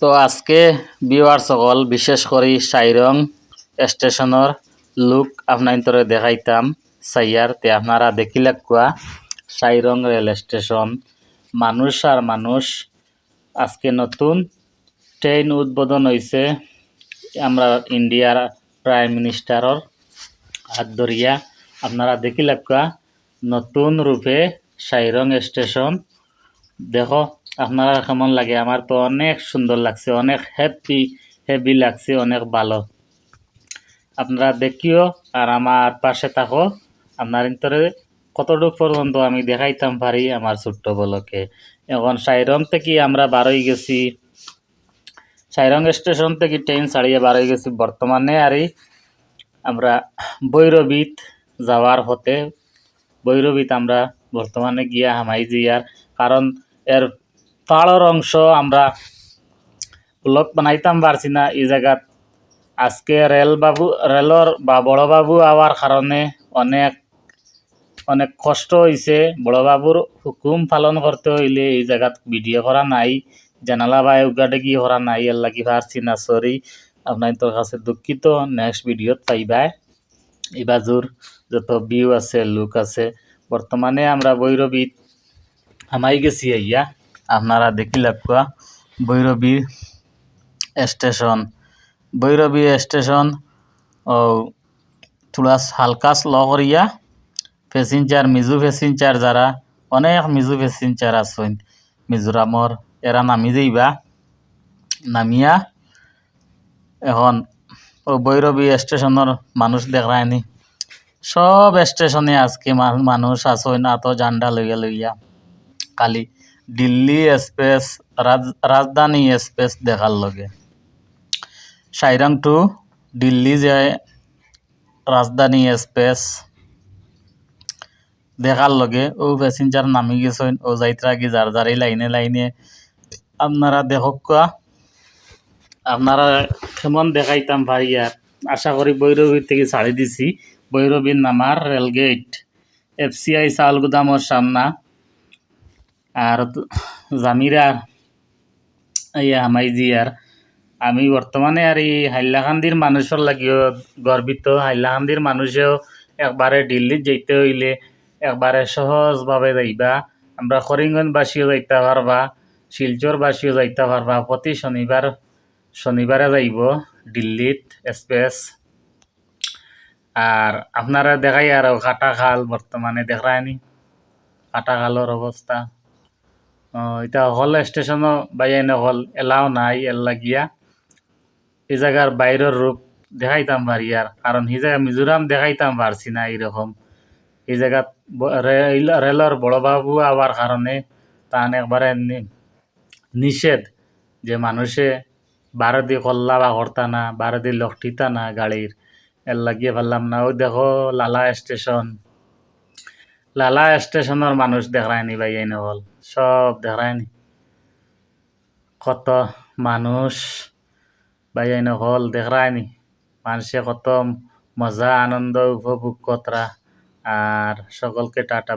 তো আজকে বিওয়ার সকল, বিশেষ করে সাইরং স্টেশনের লুক আপনার দেখাইতাম। সাইয়ার, তে আপনারা দেখিলে কুয়া, সাইরং রেল স্টেশন। মানুষ আর মানুষ, আজকে নতুন ট্রেন উদ্বোধন হয়েছে আমরা ইন্ডিয়ার প্রাইম মিনিস্টারর হাত ধরিয়া আপনারা দেখিলে কুয়া, নতুন রূপে সাইরং স্টেশন। দেখো আপনারা কেমন লাগে? আমার তো অনেক সুন্দর লাগছে, অনেক হ্যাপি হেভি লাগছে, অনেক ভালো। আপনারা দেখিও আর আমার পাশে থাকো। আপনার ইন্তরে কতটুকু পর্যন্ত আমি দেখাইতাম পারি আমার ছোট্ট বলকে। এখন সাইরং থেকে আমরা বারোই গেছি। সাইরং স্টেশন থেকে ট্রেন ছাড়িয়ে বারোই গেছি। বর্তমানে আরই আমরা বৈরবীত যাওয়ার হতে বৈরবীত আমরা বর্তমানে গিয়া হামাই জিয়ার কারণ এর পাহাড়ের অংশ আমরা ব্লক বানাইতাম, পারছি না। এই জায়গাত আজকে রেল বাবু রেলর বা বড় বাবু আওয়ার কারণে অনেক অনেক কষ্ট হয়েছে বড়বাবুর হুকুম পালন করতে হইলে এই জায়গাত ভিডিও করা নাই, জানালা বা উগাটে গিয়ে করা নাই এর লাগি পারছি না সরি আপনার কাছে দুঃখিত। নেক্সট ভিডিওত পাইবাই এই বাজুর যত ভিউ আছে লুক আছে বর্তমানে আমরা বৈরবীত হামাই গেছি আইয়া। আপনারা দেখি লাগবা বৈরবী স্টেশন বৈরবী স্টেশন ও থোড়া হালকা স্লো করিয়া প্যাসেঞ্জার মিজু প্যাসেঞ্জার যারা অনেক মিজু প্যাসেঞ্জার আছেন। মিজোরামর এরা নামি যাইবা। নামিয়া এখন ও বৈরবী স্টেশনের মানুষ দেখায়নি সব স্টেশনে আজকে মানুষ আসেন এত জান্ডা লইয়া লইয়া। খালি দিল্লি এক্সপ্রেস রাজধানী এক্সপ্রেস দেখার লগে। সাইরাং টু দিল্লি যায় রাজধানী এক্সপ্রেস দেখার লগে। ও প্যাসেঞ্জার নামি গেছেন ও যাইত্রা কি যার যারই লাইনে লাইনে। আপনারা দেখক আপনারা কেমন দেখাইতাম ভাই আর আশা করি বৈরবীর থেকে ছাড়ি দিছি। বৈরবীর নামার রেলগেট এফসিআই চাউল গুদামর সামনা। আর জামিরা ইয়া হামাইজিয়ার আমি বর্তমানে আর এই হাইলাকান্দির মানুষের লাগিও গর্বিত। হাইলাকান্দির মানুষেও একবারে দিল্লিত যেতে হইলে একবারে সহজভাবে যাইবা। আমরা করিমগঞ্জবাসীও যাইতে পারবা, শিলচরবাসীও যাইতে পারবা। প্রতি শনিবার, শনিবারে যাইব দিল্লিত এক্সপ্রেস। আর আপনারা দেখাই আর কাটা খাল বর্তমানে দেখায়নি। কাটা খালর অবস্থা। এটা হল স্টেশনও বাইয়াইনে হল এলাও নাই এর লাগিয়া এই জায়গার বাইরের রূপ দেখাইতাম পারি আর কারণ এই জায়গা মিজোরাম দেখাইতাম পারছি না এইরকম। এই জায়গাত রেলর বড়বাবু আবার কারণে তান একবারে নিষেধ যে মানুষে বারো দিয়ে কল্লা বা করতা না বারো দিয়ে লকটিতা না গাড়ির এর লাগিয়ে পারলাম না ওই দেখো লালা স্টেশন লালা স্টেশনের মানুষ দেখায়নি ভাই, এনে হল। সব দেখায়নি কত মানুষ, ভাই, এনে হল দেখায়নি মানুষে কত মজা, আনন্দ, উপভোগ কতরা আর সকলকে টাটা